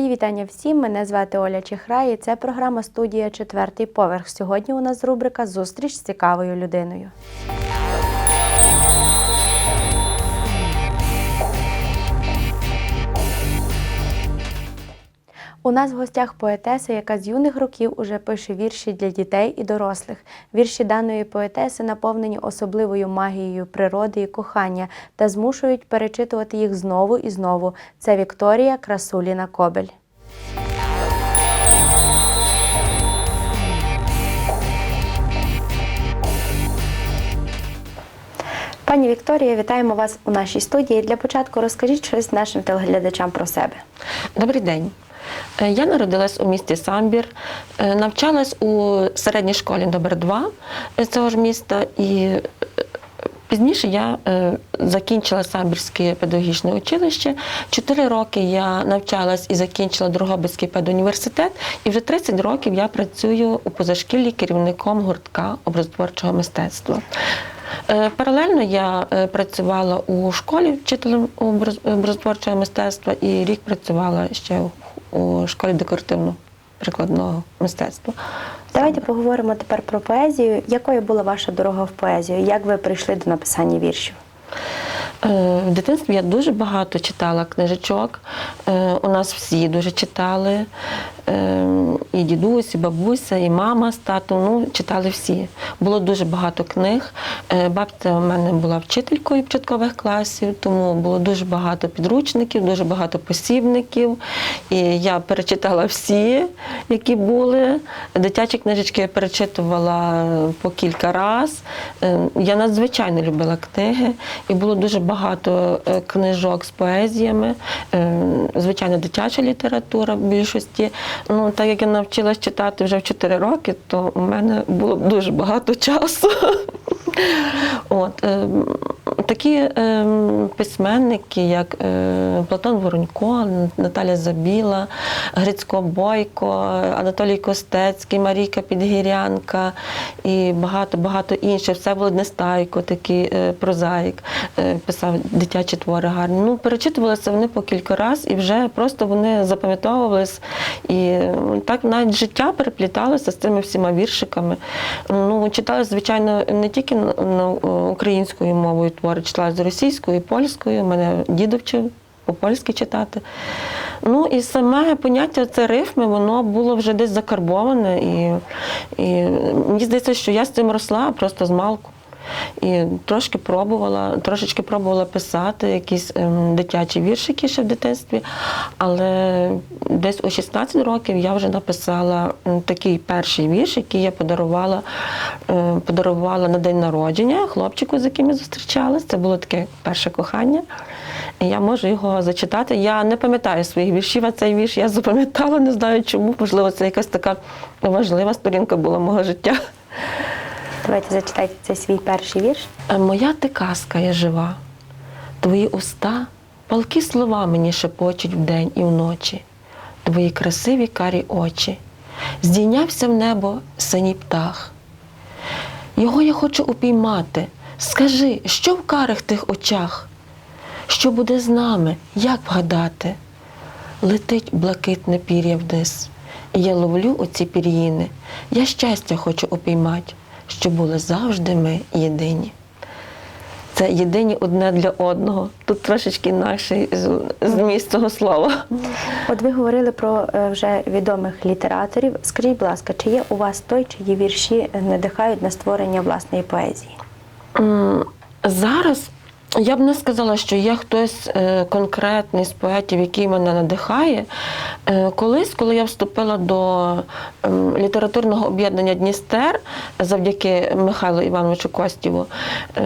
Мої вітання всім. Мене звати Оля Чехрай і це програма студія Четвертий поверх. Сьогодні у нас рубрика Зустріч з цікавою людиною. У нас в гостях поетеса, яка з юних років уже пише вірші для дітей і дорослих. Вірші даної поетеси наповнені особливою магією природи і кохання та змушують перечитувати їх знову і знову. Це Вікторія Красуліна Кобель. Пані Вікторія, вітаємо вас у нашій студії. Для початку розкажіть щось нашим телеглядачам про себе. Добрий день. Е, Я народилась у місті Самбір, е, навчалась у середній школі номер 2 цього ж міста і е, пізніше я е, закінчила Самбірське педагогічне училище. Чотири роки я навчалась і закінчила Другобицький педуніверситет, і вже 30 років я працюю у позашкіллі керівником гуртка образотворчого мистецтва. Е, Паралельно я е, працювала у школі вчителем образотворчого мистецтва і рік працювала ще у- школі декоративно-прикладного мистецтва. Давайте поговоримо тепер про поезію. Якою була ваша дорога в поезію? Як ви прийшли до написання віршів? Е, В дитинстві я дуже багато читала книжечок. Е, У нас всі дуже читали. Е, І дідусь, і бабуся, і мама з татом. Ну, читали всі. Було дуже багато книг. Бабця у мене була вчителькою початкових класів, тому було дуже багато підручників, дуже багато посібників. І я перечитала всі, які були. Дитячі книжечки я перечитувала по кілька разів. Я надзвичайно любила книги, і було дуже багато е, книжок з поезіями. Е, Звичайно, дитяча література в більшості. Ну, так як я навчилась читати вже в 4 роки, то у мене було дуже багато часу. От, е, такі письменники, як Платон Воронько, Наталя Забіла, Грицько Бойко, Анатолій Костецький, Марійка Підгірянка і багато-багато інших. Всеволод Нестайко, такий прозаїк, писав дитячі твори гарні. Ну, перечитувалися вони по кілька разів і вже просто вони запам'ятовувались. І е, так навіть життя перепліталося з цими всіма віршиками. Ну, читала, звичайно, не тільки на- на українською мовою твори, читала з російською, і польською. Мене дідо вчив по-польськи читати. Ну і саме поняття це рифми, воно було вже десь закарбоване. І, і мені здається, що я з цим росла просто з малку. І трошки пробувала, трошечки пробувала писати якісь ем, дитячі віршики ще в дитинстві, але десь у 16 років я вже написала такий перший вірш, який я подарувала, е, подарувала на день народження хлопчику, з яким я зустрічалась. Це було таке перше кохання. Я можу його зачитати. Я не пам'ятаю своїх віршів, а цей вірш я запам'ятала, не знаю чому. Можливо, це якась така важлива сторінка була мого життя. Давайте зачитайте цей свій перший вірш. Е, Моя ти казка є жива, твої уста, палки слова мені шепочуть вдень і вночі, твої красиві карі очі, здійнявся в небо синій птах. Його я хочу упіймати. Скажи, що в карих тих очах? Що буде з нами, як вгадати? Летить блакитне пір'я вниз, і я ловлю оці пір'їни. Я щастя хочу упіймати, щоб були завжди ми єдині. Це єдині одне для одного. Тут трошечки інакший з- зміст цього слова. От ви говорили про е, вже відомих літераторів. Скажіть, будь ласка, чи є у вас той, чиї вірші надихають на створення власної поезії? Зараз я б не сказала, що є хтось е, конкретний з поетів, який мене надихає. Е, Колись, коли я вступила до ем, літературного об'єднання Дністер завдяки Михайлу Івановичу Костєву, е,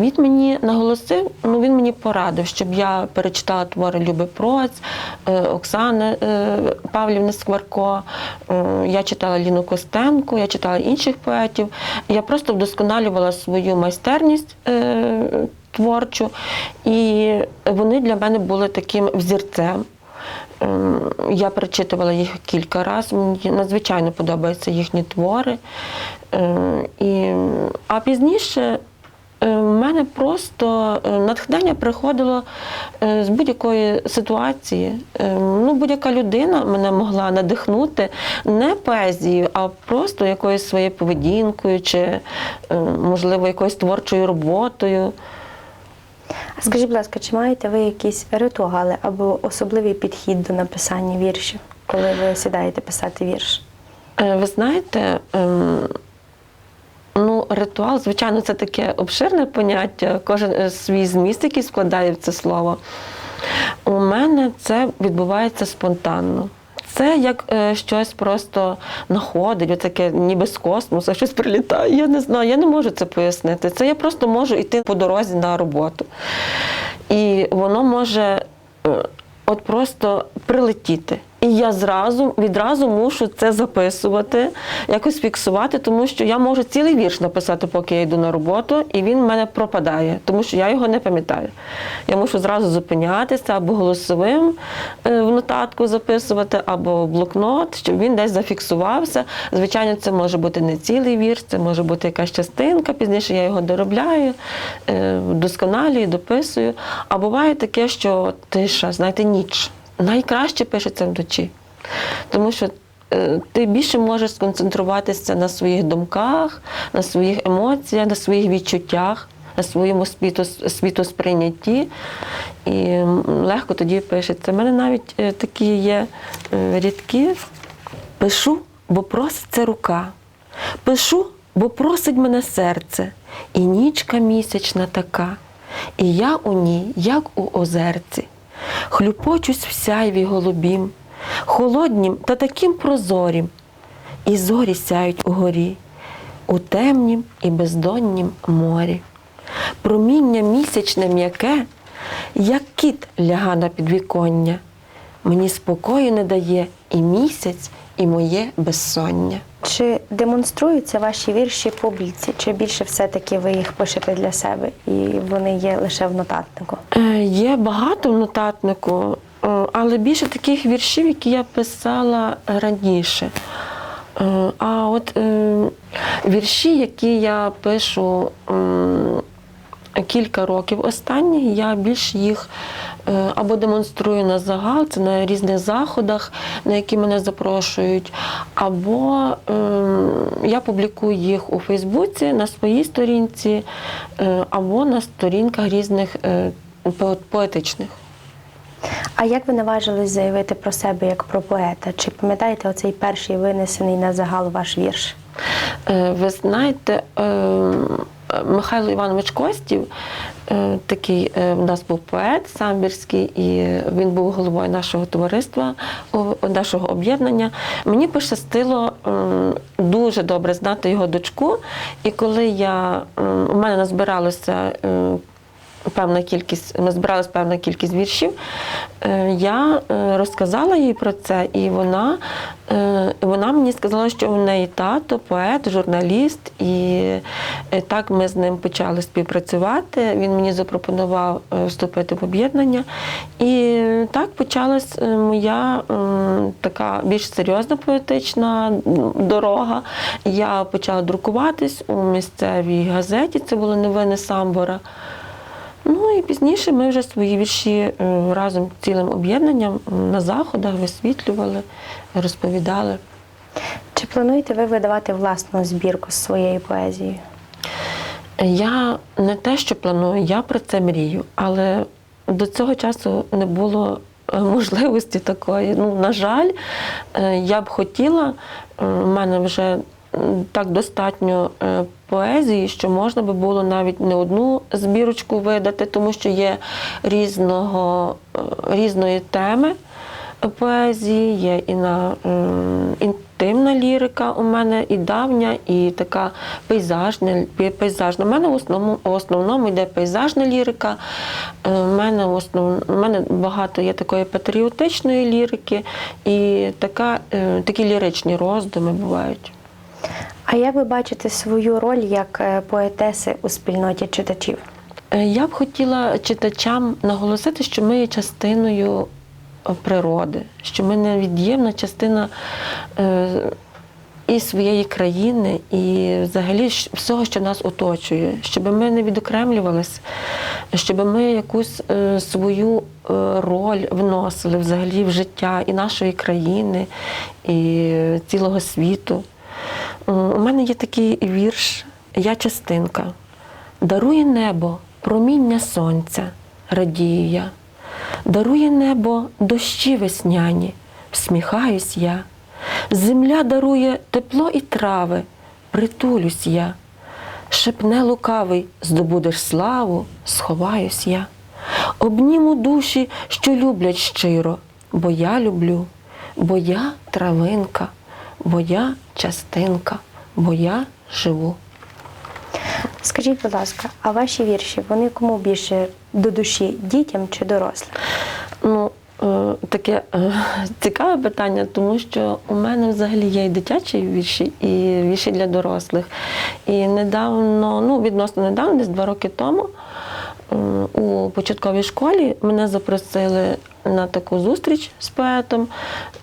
він мені наголосив, ну він мені порадив, щоб я перечитала твори Люби Проць, Оксани Павлівни Скварко. Я читала Ліну Костенко, я читала інших поетів. Я просто вдосконалювала свою майстерність творчу, і вони для мене були таким взірцем. Ем, Я перечитувала їх кілька разів, мені надзвичайно подобаються їхні твори. Ем, І, а пізніше е, в мене просто е, натхнення приходило е, з будь-якої ситуації. Е, Ну, будь-яка людина мене могла надихнути не поезією, а просто якоюсь своєю поведінкою чи, можливо, якоюсь творчою роботою. А скажіть, будь ласка, чи маєте ви якісь ритуали або особливий підхід до написання віршів, коли ви сідаєте писати вірш? Е, Ви знаєте, ем, ну, ритуал, звичайно, це таке обширне поняття, кожен е, свій зміст, який складає в це слово. У мене це відбувається спонтанно. Це як е, щось просто находить, отаке ніби з космосу, щось прилітає. Я не знаю, я не можу це пояснити. Це я просто можу йти по дорозі на роботу. І воно може е, от просто прилетіти. І я зразу відразу мушу це записувати, якось фіксувати, тому що я можу цілий вірш написати, поки я йду на роботу, і він в мене пропадає, тому що я його не пам'ятаю. Я мушу зразу зупинятися або голосовим е, в нотатку записувати, або в блокнот, щоб він десь зафіксувався. Звичайно, це може бути не цілий вірш, це може бути якась частинка. Пізніше я його доробляю, е, вдосконалюю, дописую. А буває таке, що тиша, знаєте, ніч. Найкраще пишеться вночі. Тому що е, ти більше можеш сконцентруватися на своїх думках, на своїх емоціях, на своїх відчуттях, на своєму світосприйнятті. І легко тоді пишеться. У мене навіть е, такі є е, рядки. Пишу, бо проситься рука. Пишу, бо просить мене серце, і нічка місячна така, і я у ній, як у озерці, хлюпочусь в сяйві голубім, холоднім та таким прозорім, і зорі сяють угорі, у темнім і бездоннім морі. Проміння місячне м'яке, як кіт ляга на підвіконня. Мені спокою не дає і місяць, і моє безсоння. Чи демонструються ваші вірші публіці, чи більше все-таки ви їх пишете для себе і вони є лише в нотатнику? Е, Є багато в нотатнику, е, але більше таких віршів, які я писала раніше. Е, А от е, вірші, які я пишу м, кілька років останні, я більш їх е, або демонструю на загал, це на різних заходах, на які мене запрошують, або ем, я публікую їх у Фейсбуці на своїй сторінці, е, або на сторінках різних е, поетичних. А як ви наважились заявити про себе як про поета? Чи пам'ятаєте оцей перший винесений на загал ваш вірш? Е, Ви знаєте, е, Михайло Іванович Костів, е, такий у в нас був поет самбірський, і він був головою нашого товариства, нашого об'єднання. Мені пощастило дуже добре знати його дочку. І коли я у мене назбиралося. Певна кількість, ми збиралась певна кількість віршів. Е, Я е, розказала їй про це, і вона, е, вона мені сказала, що в неї тато, поет, журналіст, і так ми з ним почали співпрацювати. Він мені запропонував вступити в об'єднання. І так почалась моя така більш серйозна поетична дорога. Я почала друкуватись у місцевій газеті, це були новини Самбора. Ну і пізніше ми вже свої вірші е, разом з цілим об'єднанням на заходах висвітлювали, розповідали. Чи плануєте ви видавати власну збірку з своєю поезією? Я не те, що планую, я про це мрію, але до цього часу не було е, можливості такої. Ну, на жаль, е, я б хотіла, у мене вже так достатньо е, поезії, що можна би було навіть не одну збірочку видати, тому що є різного, е, різної теми поезії, є і на ем, інтимна лірика у мене, і давня, і така пейзажна. пейзажна. У мене в основному, в основному йде пейзажна лірика. Е, У мене, в основ, у мене багато є такої патріотичної лірики, і така, е, такі ліричні роздуми бувають. А як ви бачите свою роль як е, поетеси у спільноті читачів? Е, Я б хотіла читачам наголосити, що ми є частиною е, природи, що ми невід'ємна частина і своєї країни, і взагалі всього, що нас оточує, щоб ми не відокремлювалися, щоб ми якусь свою роль вносили взагалі в життя і нашої країни, і цілого світу. У мене є такий вірш Я частинка. Дарує небо проміння сонця, радію я. Дарує небо дощі весняні, всміхаюсь я. Земля дарує тепло і трави, притулюсь я. Шепне лукавий, здобудеш славу, сховаюсь я. Обніму душі, що люблять щиро, бо я люблю, бо я травинка, бо я частинка, бо я живу. Скажіть, будь ласка, а ваші вірші вони кому більше до душі дітям чи дорослим? Ну, е, таке е, цікаве питання, тому що у мене взагалі є і дитячі вірші, і вірші для дорослих. І недавно, ну відносно недавно, десь два роки тому, у початковій школі мене запросили на таку зустріч з поетом.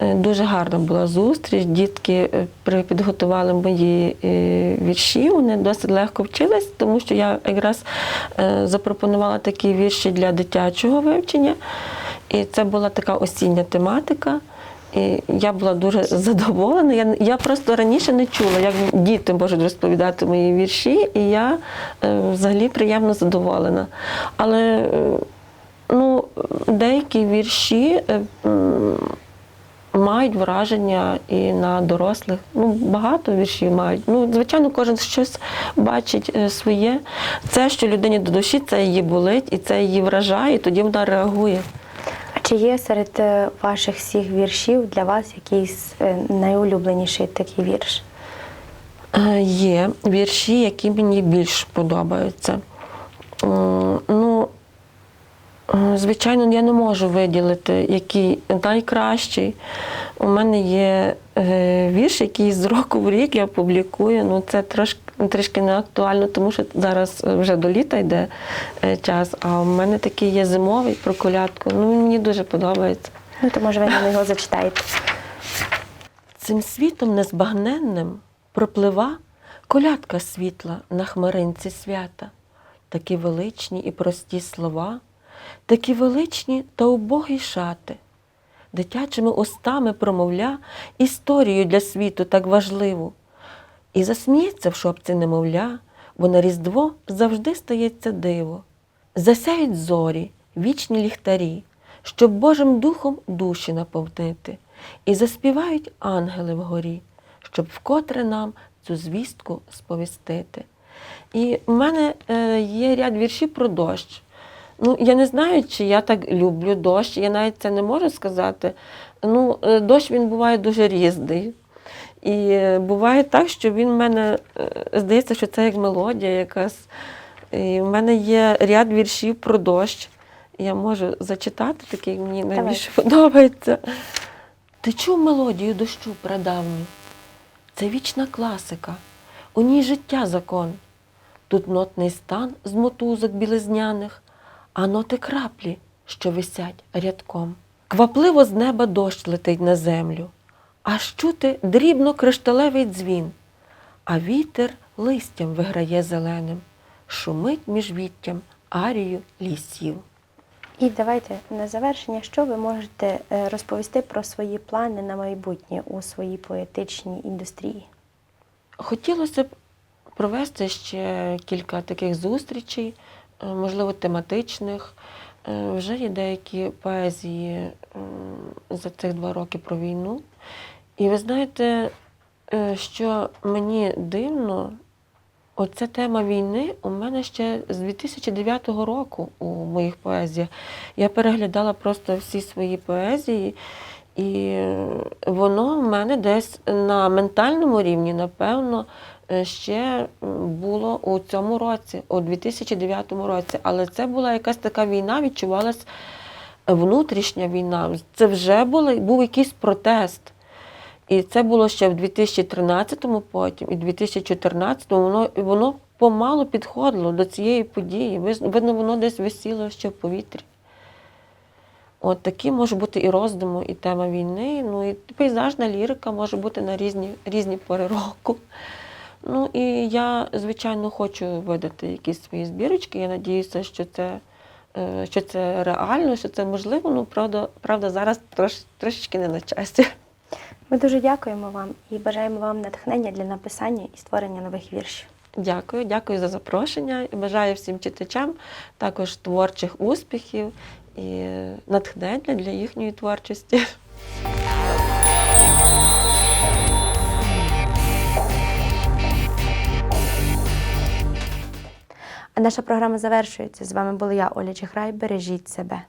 Е, Дуже гарна була зустріч. Дітки е, підготували мої е, вірші. Вони досить легко вчились, тому що я якраз запропонувала такі вірші для дитячого вивчення. І це була така осіння тематика. І я була дуже задоволена. Я, я просто раніше не чула, як діти можуть розповідати мої вірші, і я е, взагалі приємно задоволена. Але е, ну, деякі вірші е, мають враження і на дорослих. Ну, багато віршів мають. Ну, звичайно, кожен щось бачить е, своє. Це, що людині до душі, це її болить, і це її вражає, і тоді вона реагує. Чи є серед е, ваших всіх віршів для вас якийсь е, найулюбленіший такий вірш? Е, Є вірші, які мені більш подобаються. Ну, звичайно, я не можу виділити, який найкращий. У мене є вірш, який з року в рік я публікую. Ну, це трошки. Трішки не актуально, тому що зараз вже до літа йде е, час, а у мене такий є зимовий про колядку. Ну, мені дуже подобається. Ну, то може ви нам його зачитаєте. Цим світом незбагненним проплива колядка світла на хмаринці свята, такі величні і прості слова, такі величні та убогі шати, дитячими устами промовля історію для світу так важливу. І засміється в шопці немовля, бо на Різдво завжди стається диво. Засяють зорі, вічні ліхтарі, щоб Божим духом душі наповнити, і заспівають ангели вгорі, щоб вкотре нам цю звістку сповістити. І в мене е, є ряд віршів про дощ. Ну, я не знаю, чи я так люблю дощ, я навіть це не можу сказати. Ну, е, дощ він буває дуже різний. І буває так, що він в мене е, здається, що це як мелодія якась. І в мене є ряд віршів про дощ. Я можу зачитати такий, мені найбільше подобається. Ти чув мелодію дощу прадавню? Це вічна класика, у ній життя закон. Тут нотний стан з мотузок білизняних, а ноти краплі, що висять рядком. Квапливо з неба дощ летить на землю, аж чути дрібно кришталевий дзвін, а вітер листям виграє зеленим, шумить між віттям арію лісів. І давайте на завершення, що ви можете е, розповісти про свої плани на майбутнє у своїй поетичній індустрії? Хотілося б провести ще кілька таких зустрічей, е, можливо, тематичних. Е, Вже є деякі поезії за цих два роки про війну. І ви знаєте, е, що мені дивно, оця тема війни у мене ще з 2009 року у моїх поезіях. Я переглядала просто всі свої поезії, і воно в мене десь на ментальному рівні, напевно, е, ще було у цьому році, у 2009 році. Але це була якась така війна, відчувалась внутрішня війна. Це вже був якийсь протест. І це було ще в 2013-му потім, і 2014-му воно, воно помалу підходило до цієї події. Видно, воно десь висіло ще в повітрі. От такі може бути і роздуму, і тема війни, ну і пейзажна лірика може бути на різні, різні пори року. Ну і я, звичайно, хочу видати якісь свої збірочки. Я надіюся, що це, е, що це реально, що це можливо. Ну, правда, правда зараз трош, трошечки не на часі. Ми дуже дякуємо вам і бажаємо вам натхнення для написання і створення нових віршів. Дякую, дякую за запрошення. І Бажаю всім читачам також творчих успіхів і натхнення для їхньої творчості. А наша програма завершується. З вами була я, Оля Чехрай. Бережіть себе.